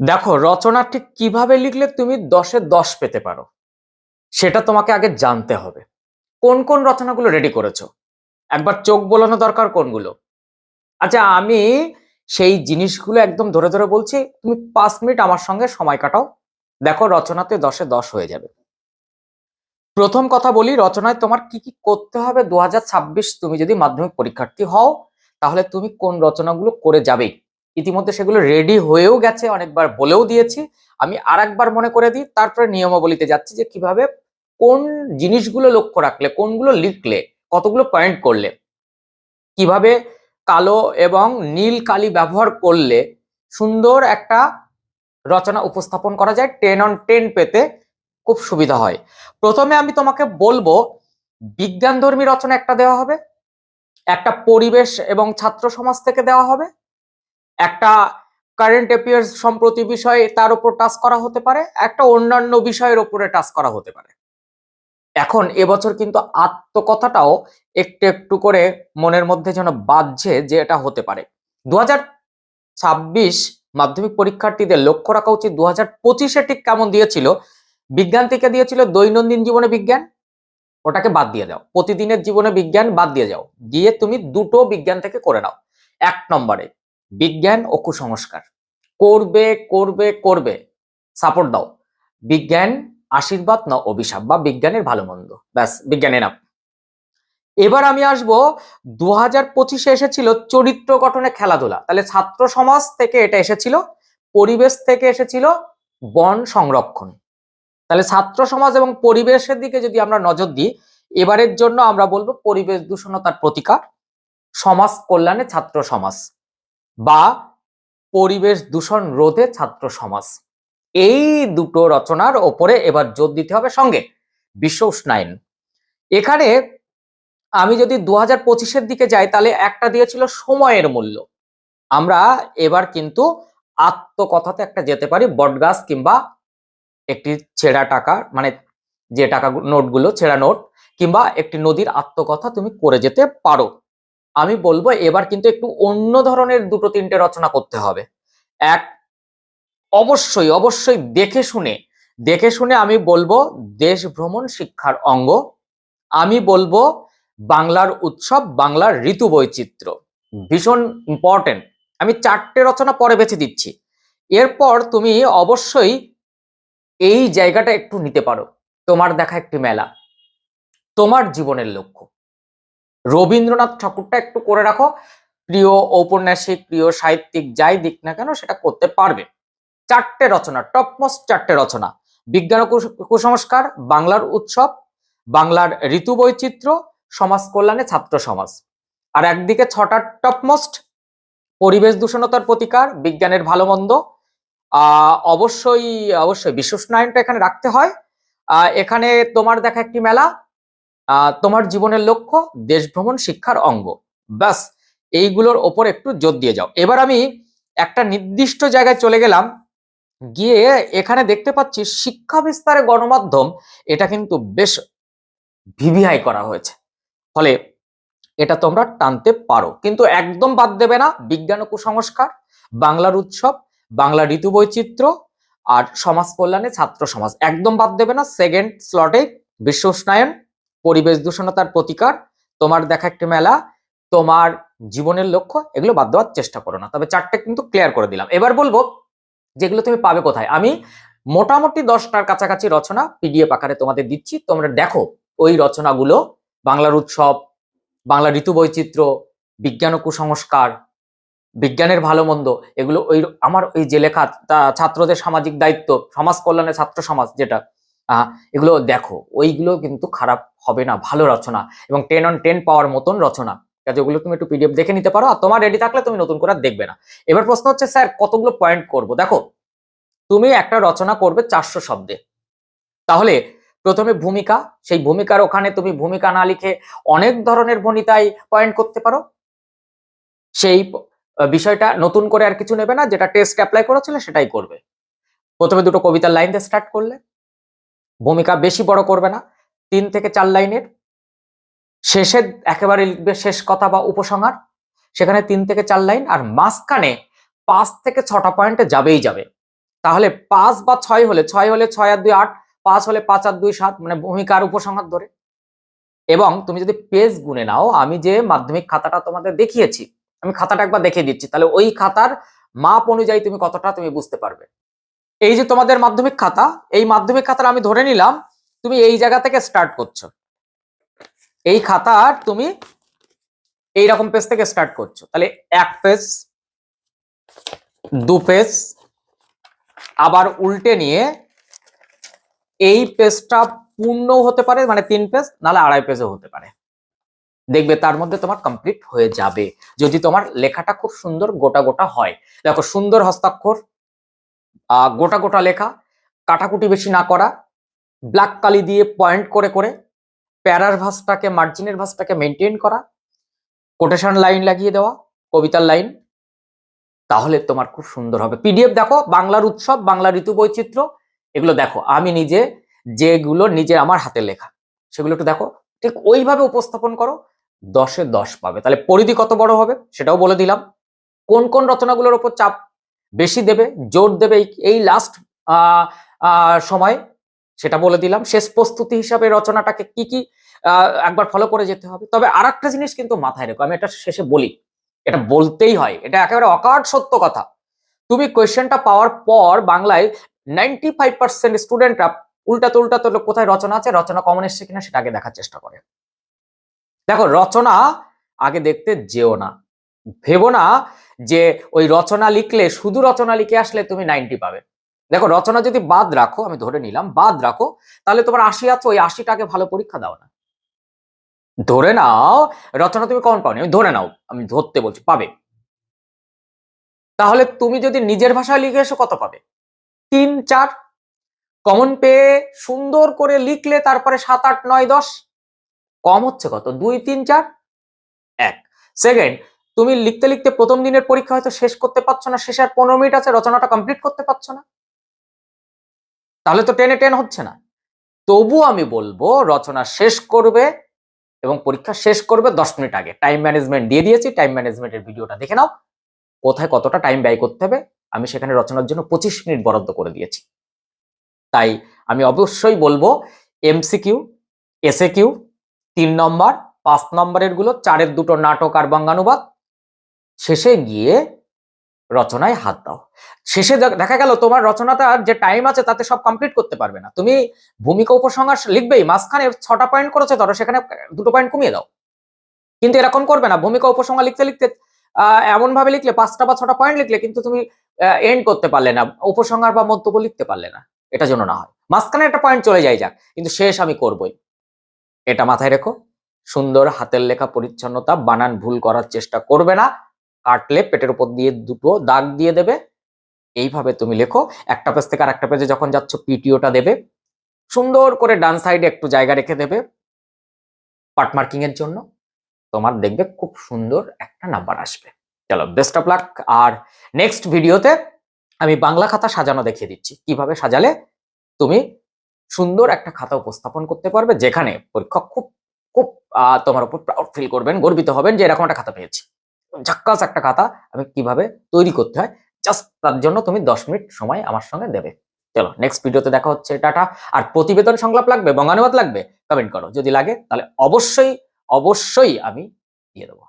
দেখো, রচনা ঠিক কীভাবে লিখলে তুমি দশে দশ পেতে পারো? সেটা তোমাকে আগে জানতে হবে। কোন কোন রচনাগুলো রেডি করেছ? একবার চোখ বোলানো দরকার কোনগুলো? আচ্ছা আমি সেই জিনিসগুলো একদম ধরে ধরে বলছি, তুমি পাঁচ মিনিট আমার সঙ্গে সময় কাটাও। দেখো, রচনাতে দশে দশ হয়ে যাবে। প্রথম কথা বলি, রচনায় তোমার কি কি করতে হবে? দু হাজার ছাব্বিশ তুমি যদি মাধ্যমিক পরীক্ষার্থী হও, তাহলে তুমি কোন রচনাগুলো করে যাবেই ইতিমধ্যে সেগুলো রেডি হয়েও গেছে, অনেকবার বলেও দিয়েছি। আমি আর একবার মনে করে দিই, তারপরে নিয়মাবলীতে যাচ্ছি যে কীভাবে কোন জিনিসগুলো লক্ষ্য রাখলে, কোনগুলো লিখলে, কতগুলো পয়েন্ট করলে, কীভাবে কালো এবং নীল কালি ব্যবহার করলে সুন্দর একটা রচনা উপস্থাপন করা যায় টেন অন টেন পেতে খুব সুবিধা হয়। প্রথমে আমি তোমাকে বলব, বিজ্ঞানধর্মী রচনা একটা দেওয়া হবে, একটা পরিবেশ এবং ছাত্র সমাজ থেকে দেওয়া হবে একটা কারেন্ট অ্যাফেয়ার্স সম্প্রতি বিষয়ে তার উপর টাচ করা হতে পারে, একটা অন্যান্য বিষয়ের উপরে টাচ করা হতে পারে। এখন এবছর কিন্তু আত্মকথাটাও একটু একটু করে মনের মধ্যে যেন বাজছে যে এটা হতে পারে। দু মাধ্যমিক পরীক্ষার্থীদের লক্ষ্য রাখা উচিত দু হাজার পঁচিশে ঠিক কেমন দিয়েছিল? বিজ্ঞান থেকে দিয়েছিল দৈনন্দিন জীবনে বিজ্ঞান, ওটাকে বাদ দিয়ে দাও। প্রতিদিনের জীবনে বিজ্ঞান বাদ দিয়ে যাও। দিয়ে তুমি দুটো বিজ্ঞান থেকে করে নাও। এক নম্বরে বিজ্ঞান ও কুসংস্কার। করবে করবে করবে। সাপোর্ট দাও। বিজ্ঞান আশীর্বাদ না অভিশাপ বা বিজ্ঞানের ভালো মন্দ। ব্যাস বিজ্ঞানের নাম এবার আমি আসব দু হাজার পঁচিশে এসেছিল চরিত্র গঠনে খেলাধুলা। তাহলে ছাত্র সমাজ থেকে এটা এসেছিল, পরিবেশ থেকে এসেছিল বন সংরক্ষণ। তাহলে ছাত্র সমাজ এবং পরিবেশের দিকে যদি আমরা নজর দিই, এবারের জন্য আমরা বলব পরিবেশ দূষণতার প্রতিকার, সমাজ কল্যাণে ছাত্র সমাজ। বা পরিবেশ দূষণ রোধে ছাত্র সমাজ। এই দুটো রচনার ওপরে এবার জোর দিতে হবে সঙ্গে। বিশ্ব উষ্ণায়ন। এখানে আমি যদি দু হাজার পঁচিশের দিকে যাই, তাহলে একটা দিয়েছিল সময়ের মূল্য। আমরা এবার কিন্তু আত্মকথাতে একটা যেতে পারি বটগাছ কিংবা একটি ছেঁড়া টাকা মানে যে টাকা নোটগুলো, ছেঁড়া নোট কিংবা একটি নদীর আত্মকথা তুমি করে যেতে পারো। আমি বলব এবার কিন্তু একটু অন্য ধরনের দুটো তিনটে রচনা করতে হবে। এক অবশ্যই অবশ্যই দেখে শুনে দেখে শুনে আমি বলব দেশ ভ্রমণ শিক্ষার অঙ্গ। আমি বলব বাংলার উৎসব বাংলার ঋতু বৈচিত্র্য। ভীষণ ইম্পর্টেন্ট আমি চারটে রচনা পরে বেছে দিচ্ছি। এরপর তুমি অবশ্যই এই জায়গাটা একটু নিতে পারো। তোমার দেখা একটি মেলা। তোমার জীবনের লক্ষ্য। রবীন্দ্রনাথ ঠাকুরটা একটু করে রাখো। প্রিয় ঔপন্যাসিক, প্রিয় সাহিত্যিক যাই দিক না কেন সেটা করতে পারবে। চারটে রচনা টপমোস্ট চারটে রচনা। বিজ্ঞান কুসংস্কার, বাংলার উৎসব, বাংলার ঋতু বৈচিত্র্য, সমাজ কল্যাণে ছাত্র সমাজ। আর একদিকে ছটা টপমোস্ট পরিবেশ দূষণতার প্রতিকার, বিজ্ঞানের ভালো মন্দ। অবশ্যই অবশ্যই বিশ্বস্নায়নটা এখানে রাখতে হয়। এখানে তোমার দেখা একটি মেলা তোমার জীবনের লক্ষ্য দেশ ভ্রমণ শিক্ষার অঙ্গ। ব্যাস, এইগুলোর ওপর একটু জোর দিয়ে যাও। এবার আমি একটা নির্দিষ্ট জায়গায় চলে গেলাম, গিয়ে এখানে দেখতে পাচ্ছি শিক্ষা বিস্তারে গণমাধ্যম, এটা কিন্তু বেশ ভিভিআই করা হয়েছে। ফলে এটা তোমরা টানতে পারো। কিন্তু একদম বাদ দেবে না, বিজ্ঞান ও কুসংস্কার, বাংলার উৎসব বাংলা ঋতু বৈচিত্র্য, আর সমাজ কল্যাণে ছাত্র সমাজ। একদম বাদ দেবে না সেকেন্ড স্লটে বিশ্ব উষ্ণায়ন পরিবেশ দূষণতার প্রতিকার, তোমার দেখা একটি মেলা, তোমার জীবনের লক্ষ্য, এগুলো বাদ দেওয়ার চেষ্টা করো না। তবে চারটে কিন্তু ক্লিয়ার করে দিলাম। এবার বলব, যেগুলো তুমি পাবে কোথায়? আমি মোটামুটি দশটার কাছাকাছি রচনা পিডিএফ আকারে তোমাদের দিচ্ছি। তোমরা দেখো ওই রচনাগুলো, বাংলার উৎসব বাংলা ঋতু বৈচিত্র্য, বিজ্ঞান ও কুসংস্কার, বিজ্ঞানের ভালো মন্দ, এগুলো ওই আমার ওই যে লেখা ছাত্রদের সামাজিক দায়িত্ব, সমাজ কল্যাণে ছাত্র সমাজ যেটা এগুলো দেখো, ওইগুলো কিন্তু খারাপ হবে না, ভালো রচনা এবং টেন অন টেন পাওয়ার মতন রচনা। কাজে ওগুলো তুমি একটু পিডিএফ দেখে নিতে পারো, আর তোমার রেডি থাকলে তুমি নতুন করে দেখবে না। এবার প্রশ্ন হচ্ছে, স্যার, কতগুলো পয়েন্ট করব? দেখো, তুমি একটা রচনা করবে চারশো শব্দে। তাহলে প্রথমে ভূমিকা, সেই ভূমিকার ওখানে তুমি ভূমিকা না লিখে অনেক ধরনের ভনিতায় পয়েন্ট করতে পারো। সেই বিষয়টা নতুন করে আর কিছু নেবে না, যেটা টেস্ট অ্যাপ্লাই করেছিল সেটাই করবে। প্রথমে দুটো কবিতার লাইন দিয়ে স্টার্ট করলে। ভূমিকা বেশি বড় করবে না। তিন থেকে চার লাইনের। শেষে একেবারে লিখবে শেষ কথা বা উপসংহার। সেখানে তিন থেকে চার লাইন আর মাঝখানে পাঁচ থেকে ছটা পয়েন্টে যাবেই যাবে। তাহলে পাঁচ বা ছয় হলে ছয় হলে ছয় আর দুই আট, পাঁচ হলে পাঁচ আর দুই সাত মানে ভূমিকার উপসংহার ধরে। এবং তুমি যদি পেজ গুনে নাও, আমি যে মাধ্যমিক খাতাটা তোমাদের দেখিয়েছি, আমি খাতাটা একবার দেখিয়ে দিচ্ছি, তাহলে ওই খাতার মাপ অনুযায়ী তুমি কতটা তুমি বুঝতে পারবে। এই যে তোমাদের মাধ্যমিক খাতা, এই মাধ্যমিক খাতার আমি ধরে নিলাম, তুমি এই জায়গা থেকে স্টার্ট করছ। এই খাতার তুমি এইরকম পেজ থেকে স্টার্ট করছ। তাহলে এক পেজ দু পেজ আবার উল্টে নিয়ে এই পেজটা পূর্ণ হতে পারে মানে তিন পেজ নাহলে আড়াই পেজও হতে পারে। দেখবে তার মধ্যে তোমার কমপ্লিট হয়ে যাবে। যদি তোমার লেখাটা খুব সুন্দর গোটা গোটা হয়। দেখো সুন্দর হস্তাক্ষর গোটা গোটা লেখা কাটাকুটি বেশি না করা ব্ল্যাক কালি দিয়ে পয়েন্ট করে করে প্যারার ভাসটাকে মার্জিনের ভাসটাকে মেনটেন করা কোটেশন লাইন লাগিয়ে দেওয়া কবিতার লাইন তাহলে তোমার খুব সুন্দর হবে। পিডিএফ দেখো বাংলার উৎসব বাংলা ঋতু বৈচিত্র্য এগুলো দেখো। আমি নিজে যেগুলো নিজে আমার হাতে লেখা সেগুলো একটু দেখো। ঠিক ওইভাবে উপস্থাপন করো দশে দশ পাবে। তাহলে পরিধি কত বড় হবে সেটাও বলে দিলাম। কোন কোন রচনাগুলোর উপর চাপ বেশি দেবে, জোর দেবে এই- লাস্ট সময়, সেটা বলে দিলাম। শেষ প্রস্তুতি হিসাবে রচনাটাকে কি কি একবার ফলো করে যেতে হবে। তবে আর একটা জিনিস কিন্তু মাথায় রেখো, আমি এটা শেষে বলি, এটা বলতেই হয়, এটা একেবারে অকাট সত্য কথা। তুমি কোয়েশ্চেনটা পাওয়ার পর বাংলায় নাইনটি ফাইভ পার্সেন্ট স্টুডেন্টরা উল্টা তুলটা তো কোথায় রচনা আছে, রচনা কমন এসছে কিনা সেটা আগে দেখার চেষ্টা করে। দেখো, রচনা আগে দেখতে যেও না, ভেবো না যে ওই রচনা লিখলে, শুধু রচনা লিখে আসলে তুমি নাইনটি পাবে। দেখো, রচনা যদি বাদ রাখো, আমি ধরে নিলাম, বাদ রাখো, তাহলে তোমার আশি আছে, ওই আশিটাকে ভালো পরীক্ষা দাও না। ধরে নাও, রচনা তুমি কমন পাওনি? আমি ধরে নাও, আমি ধরতে বলছি, পাবে। তাহলে তুমি যদি নিজের ভাষায় লিখে এসো, কত পাবে? তিন, চার। কমন পেয়ে সুন্দর করে লিখলে তারপরে সাত, আট, নয়, দশ। কম হচ্ছে কত? দুই, তিন, চার। এক। সেকেন্ড তুমি লিখতে লিখতে প্রথম দিনের পরীক্ষা হয়তো শেষ করতে পারছ না, শেষে আর পনেরো মিনিট আছে, রচনাটা কমপ্লিট করতে পারছ না। তাহলে তো টেনে টেন হচ্ছে না। তবু আমি বলব, রচনা শেষ করবে এবং পরীক্ষা শেষ করবে দশ মিনিট আগে। টাইম ম্যানেজমেন্ট দিয়ে দিয়েছি টাইম ম্যানেজমেন্টের ভিডিওটা দেখে নাও। কোথায় কতটা টাইম ব্যয় করতে হবে, আমি সেখানে রচনার জন্য পঁচিশ মিনিট বরাদ্দ করে দিয়েছি। তাই আমি অবশ্যই বলব এমসিকিউ এসএ কিউ তিন নম্বর, পাঁচ নম্বরেরগুলো, চারের দুটো নাটক আর বঙ্গানুবাদ শেষে গিয়ে রচনায় হাত দাও। শেষে দেখ- গেল তোমার রচনাটা যে টাইম আছে তাতে সব কমপ্লিট করতে পারবে না। তুমি ভূমিকা উপসংহার লিখবেই, মাঝখানে ছটা পয়েন্ট করেছে, ধরো সেখানে দুটো পয়েন্ট কমিয়ে দাও। কিন্তু এরকম করবে না। ভূমিকা উপসংহার লিখতে লিখতে এমন ভাবে লিখলে পাঁচটা বা ছটা পয়েন্ট লিখলে কিন্তু তুমি এন্ড করতে পারলে না। উপসংহার বা মন্তব্য লিখতে পারলে না। এটা জন্য না হয়। মাঝখানে একটা পয়েন্ট চলে যায় যাক, কিন্তু শেষ আমি করবই। এটা মাথায় রেখো। সুন্দর হাতের লেখা, পরিচ্ছন্নতা, বানান ভুল করার চেষ্টা করবে না। কাটলে পেটের উপর দিয়ে দুটো দাগ দিয়ে দেবে। এইভাবে তুমি লেখো। একটা পেজ থেকে আর একটা পেজে যখন যাচ্ছ পিটিওটা দেবে। সুন্দর করে ডান সাইডে একটু জায়গা রেখে দেবে। পার্ট মার্কিং এর জন্য। তোমার দেখবে খুব সুন্দর একটা নাম্বার আসবে। চলো বেস্ট অফ লাক আর নেক্সট ভিডিওতে আমি বাংলা খাতা সাজানো দেখিয়ে দিচ্ছি। কীভাবে সাজালে? তুমি সুন্দর একটা খাতা উপস্থাপন করতে পারবে, যেখানে পরীক্ষক খুব খুব তোমার উপর প্রাউড ফিল করবেন, গর্বিত হবেন যে এরকম একটা খাতা পেয়েছি। ঝাক্কাস একটা খাতা আমি কীভাবে তৈরি করতে হয় জাস্ট তার জন্য তুমি দশ মিনিট সময় আমার সঙ্গে দেবে। চলো নেক্সট ভিডিওতে দেখা হচ্ছে, টাটা। আর প্রতিবেদন সংলাপ লাগবে, বঙ্গানুবাদ লাগবে? কমেন্ট করো। যদি লাগে, তাহলে অবশ্যই অবশ্যই আমি দিয়ে দেবো।